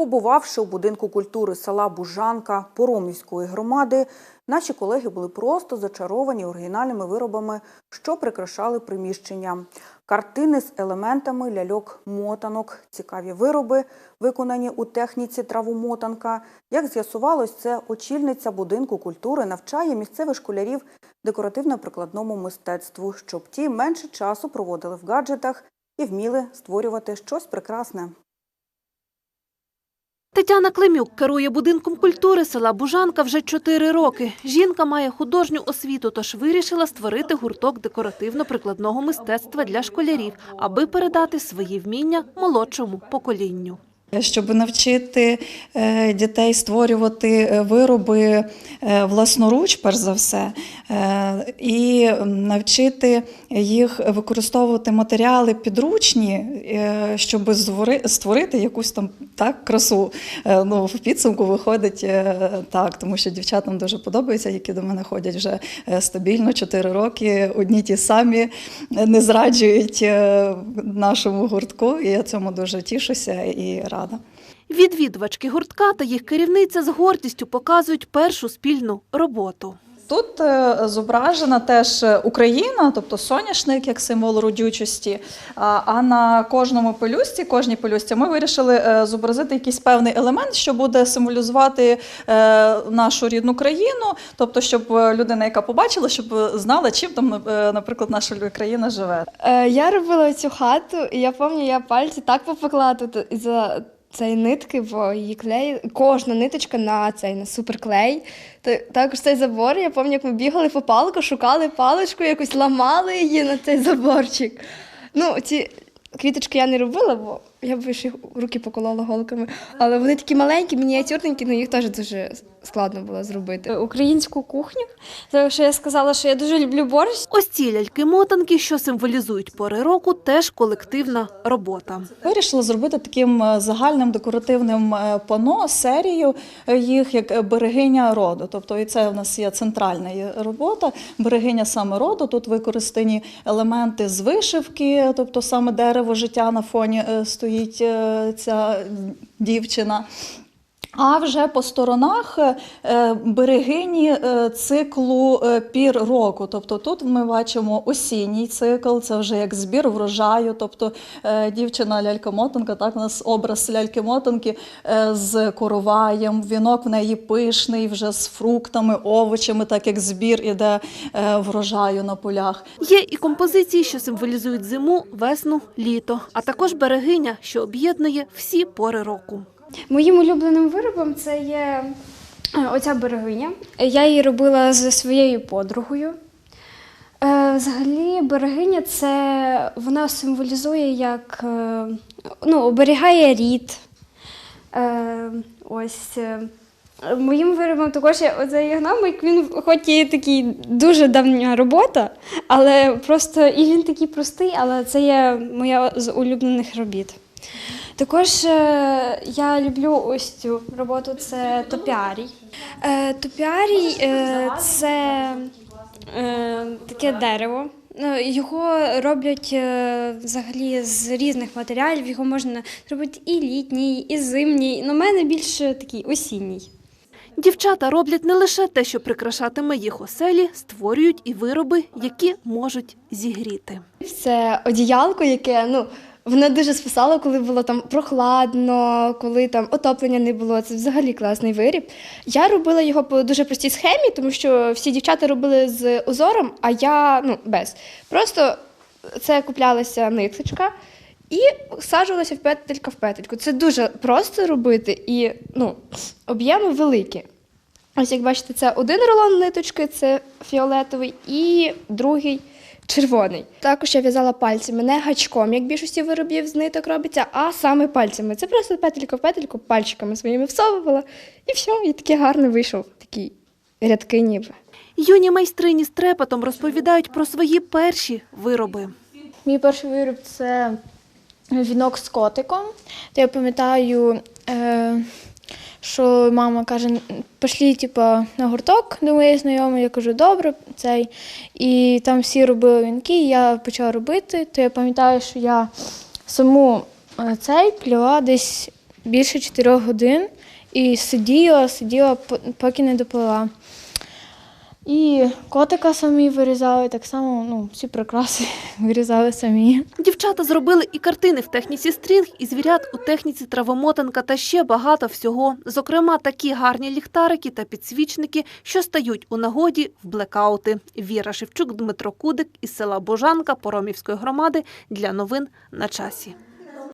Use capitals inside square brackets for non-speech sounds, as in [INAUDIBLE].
Побувавши у будинку культури села Бужанка Поромівської громади, наші колеги були просто зачаровані оригінальними виробами, що прикрашали приміщення. Картини з елементами ляльок-мотанок, цікаві вироби, виконані у техніці травомотанка. Як з'ясувалось, це очільниця будинку культури навчає місцевих школярів декоративно-прикладному мистецтву, щоб ті менше часу проводили в гаджетах і вміли створювати щось прекрасне. Тетяна Климюк керує будинком культури села Бужанка вже чотири роки. Жінка має художню освіту, тож вирішила створити гурток декоративно-прикладного мистецтва для школярів, аби передати свої вміння молодшому поколінню. Щоб навчити е, дітей створювати е, вироби е, власноруч, перш за все, і навчити їх використовувати матеріали підручні, щоб створити якусь там так красу. Ну, в підсумку виходить так, тому що дівчатам дуже подобається, які до мене ходять вже стабільно 4 роки. Одні ті самі не зраджують нашому гуртку, і я цьому дуже тішуся і рада. Відвідувачки гуртка та їх керівниця з гордістю показують першу спільну роботу. Тут е, зображена теж Україна, тобто соняшник як символ родючості. А на кожному пелюсті, кожній пелюсті, ми вирішили е, зобразити якийсь певний елемент, що буде символізувати е, нашу рідну країну, тобто, щоб е, людина, яка побачила, щоб знала, чим там, е, наприклад, наша країна живе. Е, я робила цю хату, і я пам'ятаю, я пальці так попекла тут за цієї нитки, бо її клей, кожна ниточка на цей на суперклей. Та- Також цей забор, я пам'ятаю, як ми бігали по палку, шукали паличку, якось ламали її на цей заборчик. Ну, ці квіточки я не робила, бо я б їх руки поколола голками. Але вони такі маленькі, мініатюрненькі, ну їх теж дуже складно було зробити. українську кухню. Тому що я сказала, що я дуже люблю борщ. Ось ці ляльки-мотанки, що символізують пори року, теж колективна робота. Вирішила зробити таким е, загальним декоративним е, пано серію е, їх як е, берегиня роду. Тобто, і це в нас є центральна робота, берегиня саме роду. Тут використані елементи з вишивки, тобто саме дерево життя на фоні е, стоїть е, ця дівчина. А вже по сторонах е, берегині е, циклу е, пір року. Тобто тут ми бачимо осінній цикл, це вже як збір врожаю. Тобто е, дівчина лялька-мотанка, так у нас образ ляльки-мотанки е, з короваєм, вінок в неї пишний, вже з фруктами, овочами, так як збір іде е, врожаю на полях. Є і композиції, що символізують зиму, весну, літо, а також берегиня, що об'єднує всі пори року. Моїм улюбленим виробом це є е, оця берегиня. Я її робила зі своєю подругою. Е, Взагалі, берегиня це вона символізує як е, ну, оберігає рід. Ось. Моїм виробом також є оцей гномик. Він хоч і такий дуже давня робота, але просто і він такий простий, але це є моя з улюблених робіт. Також е, я люблю ось цю роботу це топіарій. Е, топіарій е, це е, таке дерево. Ну, Його роблять е, взагалі з різних матеріалів. Його можна зробити і літній, і зимній. Ну, у мене більше такий осінній. Дівчата роблять не лише те, що прикрашатиме їх оселі, створюють і вироби, які можуть зігріти. Це одіялко, яке ну. Воно дуже спасало, коли було там прохладно, коли там отоплення не було. Це взагалі класний виріб. Я робила його по дуже простій схемі, тому що всі дівчата робили з узором, а я ну без. Просто це куплялася ниточка і саджувалася в петелька в петельку. Це дуже просто робити і ну, об'єми великі. Ось як бачите, це один рулон ниточки, це фіолетовий, і другий червоний. Також я в'язала пальцями, не гачком, як більшості виробів з ниток робиться, а саме пальцями. Це просто петелька в петельку, пальчиками своїми всовувала, і все, і такий гарний вийшов, такі рядки ніби. Юні майстрині з трепетом розповідають про свої перші вироби. Мій перший виріб це вінок з котиком. То я пам'ятаю, е, що мама каже, пішли типу, на гурток до моєї знайомої. Я кажу, добре, цей. І там всі робили вінки, і я почала робити. То я пам'ятаю, що я саму е, цей пліла десь більше 4 годин і сиділа, сиділа, по- поки не допила. І котика самі вирізали, так само ну, всі прикраси [LAUGHS] вирізали самі. Дівчата зробили і картини в техніці стрінг, і звірят у техніці травомотанка та ще багато всього. Зокрема, такі гарні ліхтарики та підсвічники, що стають у нагоді в блекаути. Віра Шевчук, Дмитро Кудик із села Божанка Поромівської громади для новин на часі.